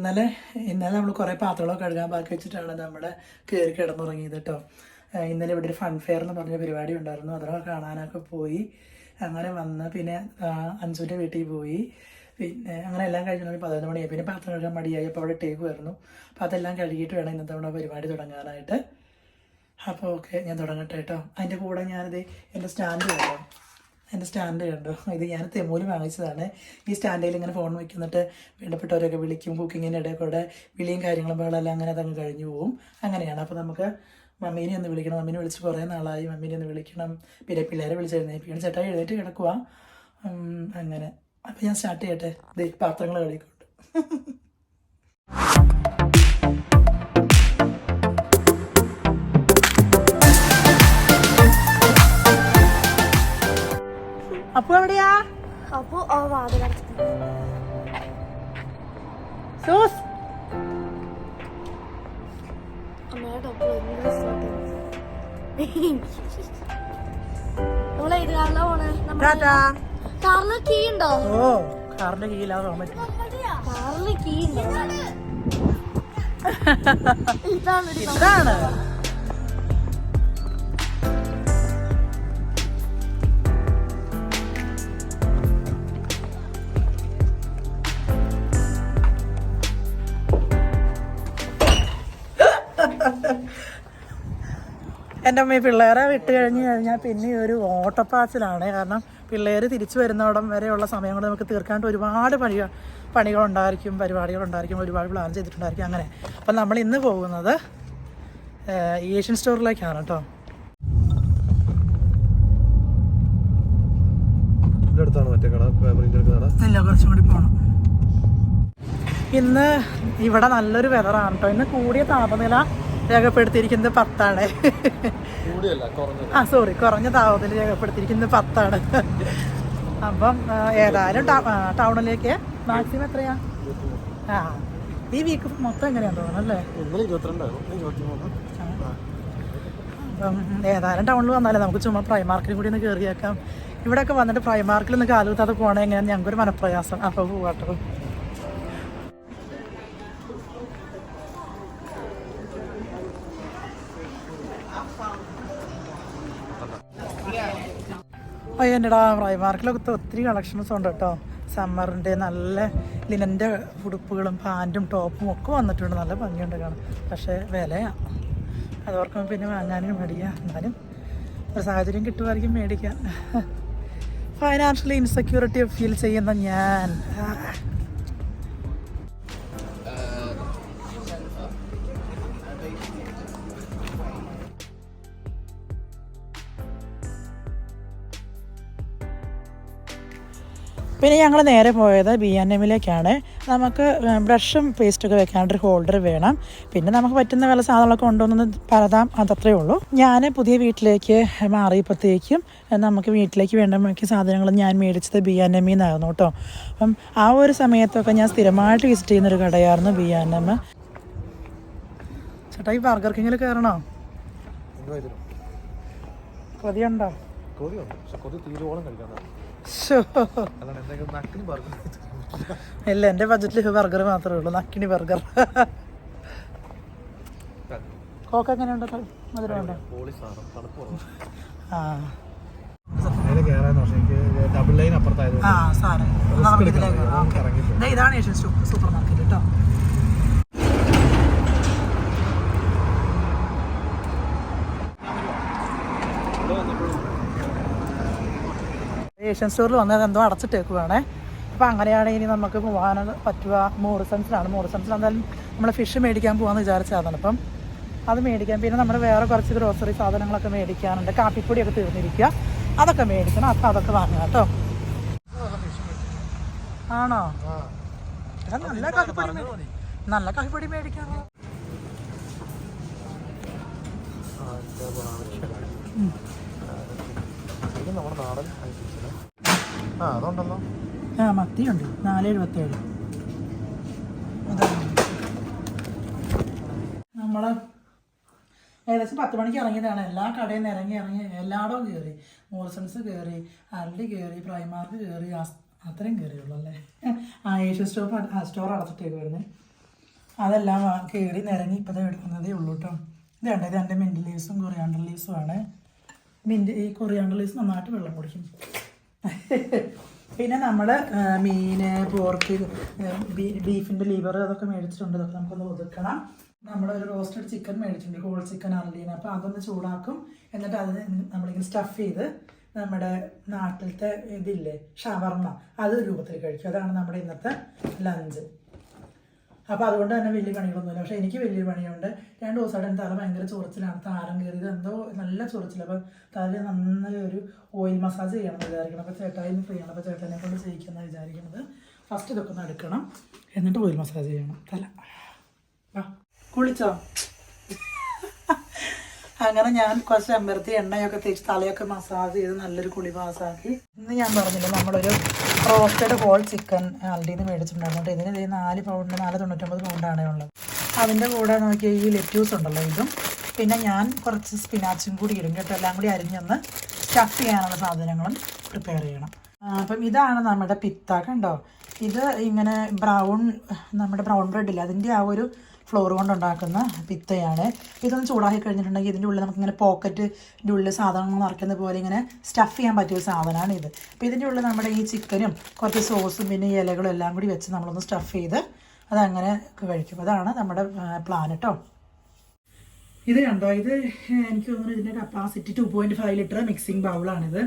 ഇന്നലെ ഇന്നലെ നമ്മൾ കുറേ പാത്രങ്ങളൊക്കെ കഴുകാൻ ബാക്കി വെച്ചിട്ടാണ് നമ്മുടെ കയറി കിടന്നുറങ്ങിയത് കേട്ടോ ഇന്നലെ ഇവിടെ ഒരു ഫൺ ഫെയർ എന്ന് പറഞ്ഞ പരിപാടി ഉണ്ടായിരുന്നു. അതൊക്കെ കാണാനൊക്കെ പോയി. അങ്ങനെ വന്ന് പിന്നെ അഞ്ചുവിന്റെ വീട്ടിൽ പോയി. പിന്നെ അങ്ങനെ എല്ലാം കഴിഞ്ഞു പതിനൊന്ന് മണിയായി പിന്നെ പാത്രം കഴുകാൻ മടിയായി. അപ്പോൾ അവിടെ ടേക്ക് വരുന്നു. അപ്പോൾ അതെല്ലാം കഴുകിയിട്ട് വേണം ഇന്നത്തെ നമ്മുടെ പരിപാടി തുടങ്ങാനായിട്ട്. അപ്പോൾ ഓക്കെ ഞാൻ തുടങ്ങട്ടെ കേട്ടോ അതിന്റെ കൂടെ ഞാനിത് എന്റെ സ്റ്റാൻഡ് കണ്ടോ? എന്റെ സ്റ്റാൻഡ് കണ്ടോ. ഇത് ഞാൻ തെമൂൽ വാങ്ങിച്ചതാണ്. ഈ സ്റ്റാൻഡിൽ ഇങ്ങനെ ഫോൺ വയ്ക്കുന്നിട്ട് വേണ്ടപ്പെട്ടവരൊക്കെ വിളിക്കും കുക്കിങ്ങിന്റെ ഇടയിൽ കൂടെ വിളിയും കാര്യങ്ങളും ബഹളമെല്ലാം അങ്ങനെ അതങ്ങ് കഴിഞ്ഞു പോവും. അങ്ങനെയാണ്. അപ്പോൾ നമുക്ക് മമ്മീനെ ഒന്ന് വിളിക്കണം. മമ്മീനെ വിളിച്ച് കുറേ നാളായി. മമ്മീനെ ഒന്ന് വിളിക്കണം. പിന്നെ പിള്ളേരെ വിളിച്ച് എഴുന്നേൽപ്പിക്കണം. ചേട്ടാ എഴുന്നേറ്റ് കിടക്കുക അങ്ങനെ. അപ്പോൾ ഞാൻ സ്റ്റാർട്ട് ചെയ്യട്ടെ? ദേ പാത്രങ്ങൾ കഴുകിക്കൊണ്ട്. ഇത് എവിടെയാ? അപ്പു സൂസ്. കീ ഉണ്ടോ? ഓ കാറിന്റെ കീയിലാണ് കീ ഉണ്ടോ? ഇതാണ്. എന്റെ അമ്മ പിള്ളേരെ വിട്ട് കഴിഞ്ഞ് കഴിഞ്ഞാൽ പിന്നെ ഒരു ഓട്ടപ്പാച്ചിലാണ് കാരണം പിള്ളേർ തിരിച്ചു വരുന്നോടം വരെയുള്ള സമയം കൊണ്ട് നമുക്ക് തീർക്കാണ്ട് ഒരുപാട് പണി പണികളുണ്ടായിരിക്കും പരിപാടികളുണ്ടായിരിക്കും ഒരുപാട് പ്ലാൻ ചെയ്തിട്ടുണ്ടായിരിക്കും അങ്ങനെ. അപ്പം നമ്മൾ ഇന്ന് പോകുന്നത് ഏഷ്യൻ സ്റ്റോറിലേക്കാണ് കേട്ടോ ഇല്ല കുറച്ചും കൂടി പോകണം ഇന്ന് ഇവിടെ നല്ലൊരു വെതറാണ് കേട്ടോ ഇന്ന് കൂടിയ താപനില രേഖപ്പെടുത്തിയിരിക്കുന്നത് പത്താണ്. ആ സോറി കുറഞ്ഞ താപത്തിൽ രേഖപ്പെടുത്തിയിരിക്കുന്നത് പത്താണ്. അപ്പം ഏതായാലും ടൗണിലേക്ക് മാക്സിമം എത്രയാ? ആ ഈ വീക്ക് മൊത്തം എങ്ങനെയാ തോന്നുന്നു അപ്പം ഏതായാലും ടൗണിൽ വന്നാലേ നമുക്ക് ചുമ്മാ പ്രൈമാർക്കിൽ കൂടി ഒന്ന് കയറിയേക്കാം ഇവിടെയൊക്കെ വന്നിട്ട് പ്രൈമാർക്കിൽ ഒന്ന് കാലുകുത്താതെ പോകണേ എങ്ങനെയാണ് ഞങ്ങൾക്കൊരു മനപ്രയാസം. അപ്പോൾ പോവാട്ടോ. അയ്യോ എന്റെടാ പ്രൈമാർക്കിലൊക്കെ ഒത്തിരി കളക്ഷൻസ് ഉണ്ട് കേട്ടോ. സമ്മറിന്റെ നല്ല ലിനന്റെ ഉടുപ്പുകളും പാന്റും ടോപ്പും ഒക്കെ വന്നിട്ടുണ്ട്. നല്ല ഭംഗിയുണ്ട് കാണാൻ. പക്ഷേ വിലയാണ് അതോർക്കുമ്പോൾ പിന്നെ വാങ്ങാനും മേടിക്കാം. എന്നാലും ഒരു സാഹചര്യം കിട്ടുമായിരിക്കും മേടിക്കാം ഫൈനാൻഷ്യലി ഇൻസെക്യൂരിറ്റി ഫീൽ ചെയ്യുന്ന ഞാൻ. പിന്നെ ഞങ്ങൾ നേരെ പോയത് ബി എൻ എമ്മിലേക്കാണ് നമുക്ക് ബ്രഷും പേസ്റ്റൊക്കെ വെക്കാനൊരു ഹോൾഡർ വേണം. പിന്നെ നമുക്ക് പറ്റുന്ന വില സാധനങ്ങളൊക്കെ ഉണ്ടോയെന്ന് പറതാം. അതത്രേ ഉള്ളൂ. ഞാൻ പുതിയ വീട്ടിലേക്ക് മാറിയപ്പോഴത്തേക്കും നമുക്ക് വീട്ടിലേക്ക് വേണ്ട മിക്ക സാധനങ്ങളും ഞാൻ മേടിച്ചത് ബി എൻ എമ്മിൽ നിന്നായിരുന്നു കേട്ടോ. അപ്പം ആ ഒരു സമയത്തൊക്കെ ഞാൻ സ്ഥിരമായിട്ട് വിസിറ്റ് ചെയ്യുന്നൊരു കടയായിരുന്നു ബി എൻ എം ചേട്ടാ ഈ ബർഗർ കിങ്ങിൽ കയറണോ കൊതിയുണ്ടോ? കൊതിയുണ്ട്. പക്ഷെ കൊതി തീരുവോളം കഴിക്കാൻ ഇല്ല എന്റെ ബഡ്ജറ്റിൽ ബർഗർ മാത്രമേ ഉള്ളൂ നക്കിനി ബർഗർ കോക്ക് ആ. ഓക്കേ. ഇറങ്ങിപ്പോ. ദേ ഇതാണ് ഏഷ്യൻ സൂപ്പർ മാർക്കറ്റ് കേട്ടോ. ഏഷ്യൻ സ്റ്റോറിൽ വന്നത് എന്തോ അടച്ചിട്ടേക്കുവാണ്. അപ്പോൾ അങ്ങനെയാണ് ഇനി നമുക്ക് പോകാൻ പറ്റുക. മോറിസൺസിലാണ്. മോറിസൺസിൽ എന്തായാലും നമ്മൾ ഫിഷ് മേടിക്കാൻ പോകാമെന്ന് വിചാരിച്ചതാണ് അപ്പം. അത് മേടിക്കാൻ പിന്നെ നമ്മൾ വേറെ കുറച്ച് ഗ്രോസറി സാധനങ്ങളൊക്കെ മേടിക്കാനുണ്ട്. കാപ്പിപ്പൊടിയൊക്കെ തീർന്നിരിക്കുക. അതൊക്കെ മേടിക്കണം. അപ്പം അതൊക്കെ വാങ്ങുക കേട്ടോ. ആണോ? നല്ല കാപ്പിപ്പൊടി നല്ല കാപ്പിപ്പൊടി മേടിക്കാണോ ഇത് നമ്മുടെ നാടൻ ആ അതുണ്ടല്ലോ. ആ മത്തിയുണ്ട്. നാല് എഴുപത്തേഴ് നമ്മൾ ഏകദേശം പത്ത് മണിക്ക് ഇറങ്ങിയതാണ്. എല്ലാ കടയിൽ നിന്ന് ഇറങ്ങി ഇറങ്ങി എല്ലായിടവും കയറി മോൾസൺസ് കയറി അല്ലി കയറി പ്രൈമാർക്ക് കയറി അത്രയും കയറിയുള്ളൂ അല്ലേ? ആ ഏഷ്യ സ്റ്റോപ്പ് ആ സ്റ്റോർ അടച്ചിട്ടേക്ക് വരുന്നത് അതെല്ലാം കയറി നിരങ്ങി ഇപ്പോഴത്തെ എടുക്കുന്നതേ ഉള്ളൂ കേട്ടോ ഇത് കണ്ടോ? ഇത് എന്റെ മിന്റ് ലീവ്സും കൊറിയാണ്ടർ ലീവ്സും ആണ്. മിന്റ് ഈ കൊറിയാണ്ടർ ലീവ്സ് നന്നായിട്ട് വെള്ളം കുടിക്കും. പിന്നെ നമ്മൾ മീൻ പോർക്ക് ബീഫിന്റെ ലിവർ അതൊക്കെ മേടിച്ചിട്ടുണ്ട്. അതൊക്കെ നമുക്കൊന്ന് ഒതുക്കണം. നമ്മളൊരു റോസ്റ്റഡ് ചിക്കൻ മേടിച്ചിട്ടുണ്ട്. ഹോൾ ചിക്കൻ അർലീന അപ്പോൾ അതൊന്ന് ചൂടാക്കും. എന്നിട്ട് അതിന് നമ്മളിങ്ങനെ സ്റ്റഫ് ചെയ്ത് നമ്മുടെ നാട്ടിലത്തെ ഇതില്ലേ ഷവർമ്മ അത് രൂപത്തിൽ കഴിക്കും. അതാണ് നമ്മുടെ ഇന്നത്തെ ലഞ്ച് അപ്പോൾ അതുകൊണ്ട് തന്നെ വലിയ പണികളൊന്നുമില്ല. പക്ഷേ എനിക്ക് വലിയ പണിയുണ്ട്. രണ്ട് ദിവസമായിട്ട് എന്റെ തല ഭയങ്കര ചൊറിച്ചിലാണ്. താരം കയറിയത് എന്തോ നല്ല ചൊറിച്ചിൽ അപ്പോൾ തല നന്നായി ഒരു ഓയിൽ മസാജ് ചെയ്യണം വിചാരിക്കണം. അപ്പോൾ ചേട്ടായി ഫ്രീ ആണ് അപ്പോൾ ചേട്ടനെ കൊണ്ട് ചെയ്യിക്കുന്ന വിചാരിക്കുന്നത് ഫസ്റ്റ് ഇതൊക്കെ ഒന്ന് എടുക്കണം. എന്നിട്ട് ഓയിൽ മസാജ് ചെയ്യണം. തല. വാ. കുളിച്ചോ? അങ്ങനെ ഞാൻ കുറച്ച് അമ്പരത്തി എണ്ണയൊക്കെ തേച്ച് തലയൊക്കെ മസാജ് ചെയ്ത് നല്ലൊരു കുളി പാസ്സാക്കി ഇന്ന് ഞാൻ പറഞ്ഞില്ല നമ്മളൊരു റോസ്റ്റഡ് ഹോൾ ചിക്കൻ ആൾറെഡി നിന്ന് മേടിച്ചിട്ടുണ്ടായിരുന്നു. കേട്ടോ ഇതിന് ഇത് നാല് പൗണ്ട് നാല് തൊണ്ണൂറ്റൊമ്പത് പൗണ്ടാണ് ഉള്ളത് അതിന്റെ കൂടെ നോക്കിയാൽ ഈ ലെറ്റ്യൂസ് ഉണ്ടല്ലോ ഇതും. പിന്നെ ഞാൻ കുറച്ച് സ്പിനാച്ചും കൂടി ഇടും കേട്ടോ. എല്ലാം കൂടി അരിഞ്ഞൊന്ന് സ്റ്റഫ് ചെയ്യാനുള്ള സാധനങ്ങളും പ്രിപ്പയർ ചെയ്യണം. അപ്പം ഇതാണ് നമ്മുടെ പിത്ത കണ്ടോ? ഇത് ഇങ്ങനെ ബ്രൗൺ നമ്മുടെ ബ്രൗൺ ബ്രെഡ് ഇല്ല? അതിന്റെ ആ ഒരു ഫ്ലോർ കൊണ്ട് ഉണ്ടാക്കുന്ന പിത്തയാണ് ഇതൊന്ന് ചൂടാക്കി കഴിഞ്ഞിട്ടുണ്ടെങ്കിൽ ഇതിന്റെ ഉള്ളിൽ നമുക്കിങ്ങനെ പോക്കറ്റിന്റെ ഉള്ളിൽ സാധനങ്ങൾ നിറയ്ക്കുന്ന പോലെ ഇങ്ങനെ സ്റ്റഫ് ചെയ്യാൻ പറ്റിയ ഒരു സാധനമാണ് ഇത്. അപ്പോൾ ഇതിന്റെ ഉള്ളിൽ നമ്മുടെ ഈ ചിക്കനും കുറച്ച് സോസും പിന്നെ ഇലകളും എല്ലാം കൂടി വെച്ച് നമ്മളൊന്ന് സ്റ്റഫ് ചെയ്ത് അതങ്ങനെ കഴിക്കും. അതാണ് നമ്മുടെ പ്ലാൻ കേട്ടോ ഇത് കണ്ടോ? ഇത് എനിക്ക് തോന്നുന്നു ഇതിന്റെ capacity two point five litre mixing ബൗളാണിത്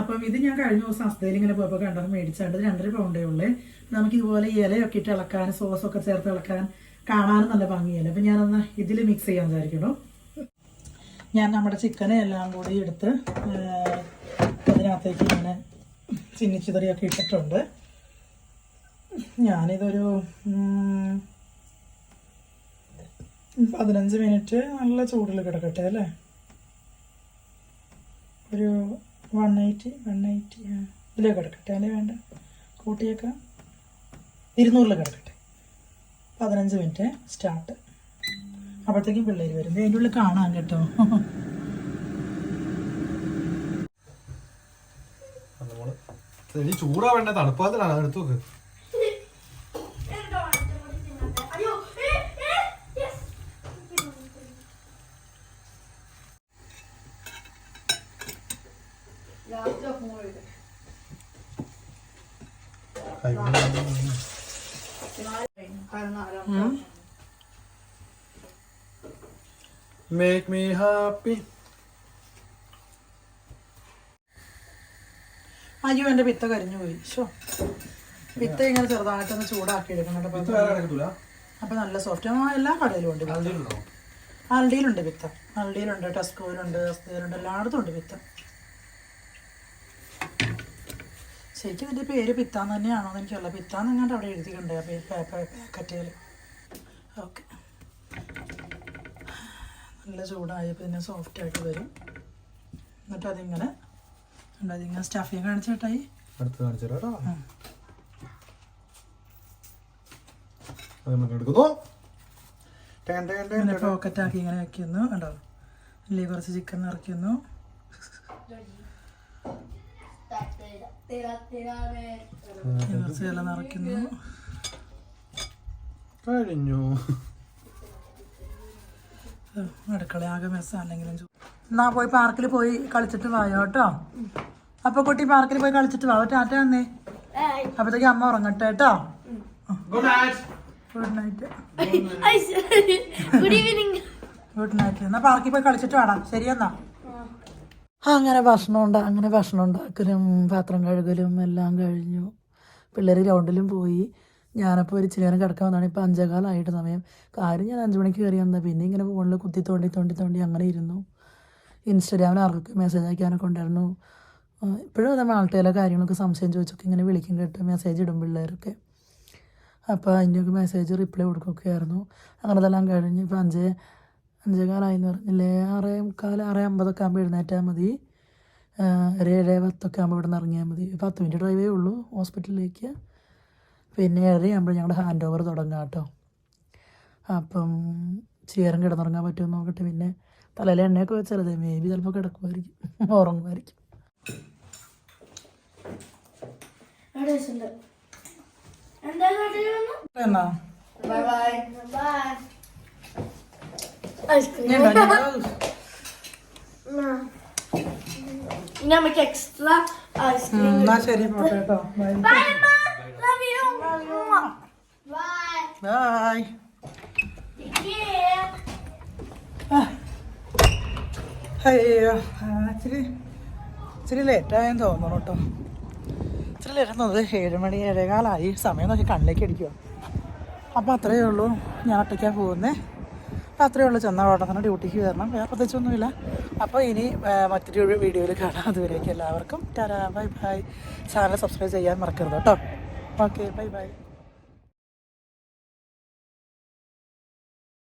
അപ്പം ഇത് ഞാൻ കഴിഞ്ഞ ദിവസം അസ്തയിൽ ഇങ്ങനെ പോയപ്പോൾ കണ്ടത് മേടിച്ചാണ്ട് രണ്ടര പൗണ്ടേ ഉള്ളേ. നമുക്ക് ഇതുപോലെ ഇലയൊക്കെ ഇട്ട് ഇളക്കാൻ സോസൊക്കെ ചേർത്ത് ഇളക്കാൻ കാണാനും നല്ല ഭംഗിയല്ലേ? അപ്പം ഞാനൊന്ന് ഇതിൽ മിക്സ് ചെയ്യാൻ വിചാരിക്കണു ഞാൻ നമ്മുടെ ചിക്കനെ എല്ലാം കൂടി എടുത്ത് അതിനകത്തേക്ക് ഇങ്ങനെ ചിന്നിച്ചിതറിയൊക്കെ ഇട്ടിട്ടുണ്ട്. ഞാനിതൊരു പതിനഞ്ച് മിനിറ്റ് നല്ല ചൂടിൽ കിടക്കട്ടെ അല്ലേ? ഒരു വൺ എയ്റ്റി വൺ എയ്റ്റി ഇതിലേക്ക് കിടക്കട്ടെ അല്ലേ വേണ്ട? കൂട്ടിയൊക്കെ. ഇരുന്നൂറിൽ കിടക്കട്ടെ. പതിനഞ്ച് മിനിറ്റ് സ്റ്റാർട്ട് അപ്പോഴത്തേക്കും പിള്ളേർ വരും അതിന്റെ ഉള്ളിൽ കാണാം കേട്ടോ. ചൂടാ വേണ്ട ചൂടാവേണ്ട? തണുപ്പാത്തിലാണ് എടുത്തു നോക്ക്. മേക്ക് മീ ഹാപ്പി അയ്യോ എന്റെ പിത്ത കരിഞ്ഞു പോയി. ഷോ പിത്ത ഇങ്ങനെ ചെറുതായിട്ടൊന്ന് ചൂടാക്കി എടുക്കണം അപ്പം നല്ല സോഫ്റ്റ് എല്ലാ കടയിലും ഉണ്ട്. അൽഡിയിലുണ്ടോ പിത്ത. അൽഡിയിലുണ്ട് ടെസ്കോയിലുണ്ട് ഹസ്തയിലുണ്ട് എല്ലായിടത്തും ഉണ്ട് പിത്ത. ശരിക്കും ഇതിന്റെ പേര് പിത്താൻ തന്നെയാണോ എന്ന് എനിക്കല്ല പിത്താൻ എങ്ങാണ്ട് അവിടെ എഴുതിയിട്ടുണ്ട് ആ പാക്കറ്റിൽ ഓക്കെ. നല്ല ചൂടായപ്പോൾ ഇതിനെ സോഫ്റ്റ് ആയിട്ട് വരും. എന്നിട്ട് അതിങ്ങനെ അതിങ്ങനെ സ്റ്റഫിങ് കാണിച്ചേട്ടായി അടുത്ത് കാണിച്ചു തരാം കേട്ടോ. അത് നമുക്ക് എടുക്കുന്നു ഇങ്ങനെ പോക്കറ്റാക്കി ഇങ്ങനെ വെക്കുന്നു കണ്ടോ? കുറച്ച് ചിക്കൻ നിറയ്ക്കുന്നു. ഇല നിറയ്ക്കുന്നു കഴിഞ്ഞു അടുക്കള ആകെ മെസ്സാണെങ്കിലും എന്നാ പോയി പാർക്കിൽ പോയി കളിച്ചിട്ട് വായോ കേട്ടോ അപ്പൊ കുട്ടി പാർക്കിൽ പോയി കളിച്ചിട്ട് വാ ടാറ്റ വന്നേ അപ്പത്തേക്ക് അമ്മ ഉറങ്ങട്ടെ കേട്ടോ ഗുഡ് നൈറ്റ് ഗുഡ് നൈറ്റ് എന്നാ പാർക്കിൽ പോയി കളിച്ചിട്ട് വേണം ശരിയെന്നാ അങ്ങനെ ഭക്ഷണം ഉണ്ടാ അങ്ങനെ ഭക്ഷണം ഉണ്ടാക്കലും പാത്രം കഴുകലും എല്ലാം കഴിഞ്ഞു. പിള്ളേർ ഗ്രൗണ്ടിലും പോയി. ഞാനപ്പോൾ ഒരു നേരം കിടക്കാൻ വന്നാണ് ഇപ്പോൾ അഞ്ചേകാലമായിട്ട് സമയം. കാര്യം ഞാൻ അഞ്ച് മണിക്ക് കയറി വന്നത്. പിന്നെ ഇങ്ങനെ ഫോണിൽ കുത്തി തോണ്ടി തോണ്ടി തോണ്ടി അങ്ങനെ ഇരുന്നു. ഇൻസ്റ്റാഗ്രാമിൽ ആർക്കൊക്കെ മെസ്സേജ് അയക്കാനൊക്കെ ഉണ്ടായിരുന്നു. ഇപ്പോഴും അതേ ആൾട്ടയിലെ കാര്യങ്ങളൊക്കെ സംശയം ചോദിച്ചൊക്കെ ഇങ്ങനെ വിളിക്കും കേട്ട് മെസ്സേജ് ഇടും പിള്ളേരൊക്കെ. അപ്പോൾ അതിന്റെയൊക്കെ മെസ്സേജ് റിപ്ലൈ കൊടുക്കുകയൊക്കെ ആയിരുന്നു. അങ്ങനെ ഇതെല്ലാം കഴിഞ്ഞ് ഇപ്പോൾ അഞ്ച് അഞ്ചേ കാലമായിന്ന് പറഞ്ഞില്ലേ? ആറേ മുക്കാൽ ആറേ അമ്പതൊക്കെ ആകുമ്പോൾ എഴുന്നേറ്റാൽ മതി. ഒരു ഏഴ് പത്തൊക്കെ ആകുമ്പോൾ ഇവിടെ നിന്ന് ഇറങ്ങിയാൽ മതി പത്ത് മിനിറ്റ് ഡ്രൈവേ ഉള്ളൂ ഹോസ്പിറ്റലിലേക്ക്. പിന്നെ ഏഴര ആകുമ്പോൾ ഞങ്ങളുടെ ഹാൻഡ് ഓവർ തുടങ്ങാം കേട്ടോ അപ്പം ചേരം കിടന്നുറങ്ങാൻ പറ്റുമെന്ന് നോക്കട്ടെ. പിന്നെ തലയിൽ എണ്ണയൊക്കെ വെച്ചാലേ മേ ബി ചിലപ്പോൾ കിടക്കുമായിരിക്കും ഉറങ്ങുമായിരിക്കും. എന്നാ? ബൈ ബൈ ഇനി നമുക്ക് എക്സ്ട്രാ ഐസ്ക്രീം എന്നാ ശരി പോട്ടെ കേട്ടോ bye love you bye bye അയ്യോ ഇച്ചിരി ഇച്ചിരി ലേറ്റായെന്ന് തോന്നുന്നു കേട്ടോ. ഇച്ചിരി ലേറ്റ് തോന്നുന്നത് ഏഴ് മണി ഏഴേകാലായി. സമയം നോക്കി കണ്ണിലേക്ക് അടിക്കുക അപ്പോൾ അത്രയേ ഉള്ളൂ. ഞാൻ ഒറ്റയ്ക്കാണ് പോകുന്നത് അത്രയേ ഉള്ളൂ ചെന്ന അവിടെ തന്നെ ഡ്യൂട്ടിക്ക് വരണം. വേറെ പ്രത്യേകിച്ചൊന്നുമില്ല. അപ്പോൾ ഇനി മറ്റൊരു വീഡിയോയിൽ കാണാം. അതുവരേക്കും എല്ലാവർക്കും. Bye bye. ചാനൽ സബ്സ്ക്രൈബ് ചെയ്യാൻ മറക്കരുത് കേട്ടോ. Okay bye bye.